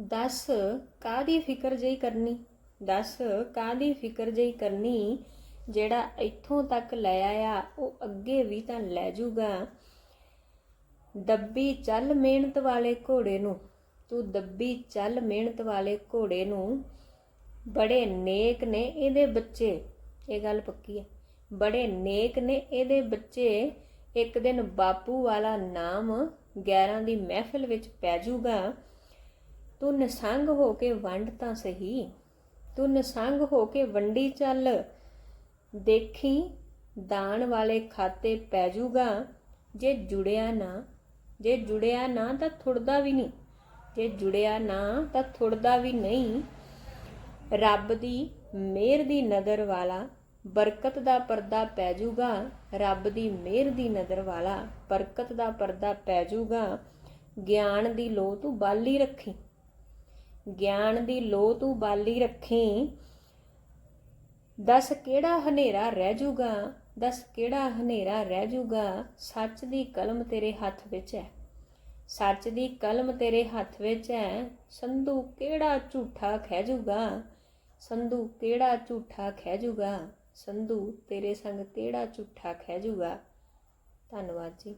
ਦੱਸ ਕਾਦੀ ਫਿਕਰ ਜਈ ਕਰਨੀ? ਦੱਸ ਕਾਦੀ ਫਿਕਰ ਜਈ ਕਰਨੀ? ਜਿਹੜਾ ਇੱਥੋਂ ਤੱਕ ਲੈ ਆਇਆ, ਉਹ ਅੱਗੇ ਵੀ ਤਾਂ ਲੈ ਜੂਗਾ। ਦੱਬੀ ਚੱਲ ਮਿਹਨਤ ਵਾਲੇ ਘੋੜੇ ਨੂੰ। ਤੂੰ ਦੱਬੀ ਚੱਲ ਮਿਹਨਤ ਵਾਲੇ ਘੋੜੇ ਨੂੰ। ਬੜੇ ਨੇਕ ਨੇ ਇਹਦੇ ਬੱਚੇ। ਇਹ ਗੱਲ ਪੱਕੀ ਹੈ। ਬੜੇ ਨੇਕ ਨੇ ਇਹਦੇ ਬੱਚੇ। ਇੱਕ ਦਿਨ ਬਾਪੂ ਵਾਲਾ ਨਾਮ ਗੈਰਾਂ ਦੀ ਮਹਿਫਿਲ ਵਿੱਚ ਪੈ ਜਾਊਗਾ ਤੂੰ ਨਿਸੰਗ ਹੋ ਕੇ ਵੰਡ ਤਾਂ ਸਹੀ। ਤੂੰ ਨਿਸੰਗ ਹੋ ਕੇ ਵੰਡੀ ਚੱਲ। ਦੇਖੀ ਦਾਨ ਵਾਲੇ ਖਾਤੇ ਪੈ ਜੂਗਾ। ਜੇ ਜੁੜਿਆ ਨਾ, ਜੇ ਜੁੜਿਆ ਨਾ ਤਾਂ ਥੁੜਦਾ ਵੀ ਨਹੀਂ। ਜੇ ਜੁੜਿਆ ਨਾ ਤਾਂ ਥੁੜਦਾ ਵੀ ਨਹੀਂ। ਰੱਬ ਦੀ ਮਿਹਰ ਦੀ ਨਜ਼ਰ ਵਾਲਾ ਬਰਕਤ ਦਾ ਪਰਦਾ ਪੈ ਜਾਊਗਾ ਰੱਬ ਦੀ ਮਿਹਰ ਦੀ ਨਜ਼ਰ ਵਾਲਾ ਬਰਕਤ ਦਾ ਪਰਦਾ ਪੈ ਜੂਗਾ। ਗਿਆਨ ਦੀ ਲੋ ਤੂੰ ਬਾਲੀ ਰੱਖੀ। ਗਿਆਨ ਦੀ ਲੋ ਤੂੰ ਬਾਲੀ ਰੱਖੀ। ਦੱਸ ਕਿਹੜਾ ਹਨੇਰਾ ਰਹਿ ਜੂਗਾ, ਦੱਸ ਕਿਹੜਾ ਹਨੇਰਾ ਰਹਿ ਜੂਗਾ, ਸੱਚ ਦੀ ਕਲਮ ਤੇਰੇ ਹੱਥ ਵਿੱਚ ਹੈ। ਸੱਚ ਦੀ ਕਲਮ ਤੇਰੇ ਹੱਥ ਵਿੱਚ ਹੈ, ਸੰਧੂ ਕਿਹੜਾ ਝੂਠਾ ਖਹਿ ਜਾਊਗਾ ਸੰਧੂ ਕਿਹੜਾ ਝੂਠਾ ਖਹਿ ਜਾਊਗਾ ਸੰਧੂ ਤੇਰੇ ਸੰਗ ਕਿਹੜਾ ਝੂਠਾ ਖਹਿ ਜਾਊਗਾ ਧੰਨਵਾਦ ਜੀ।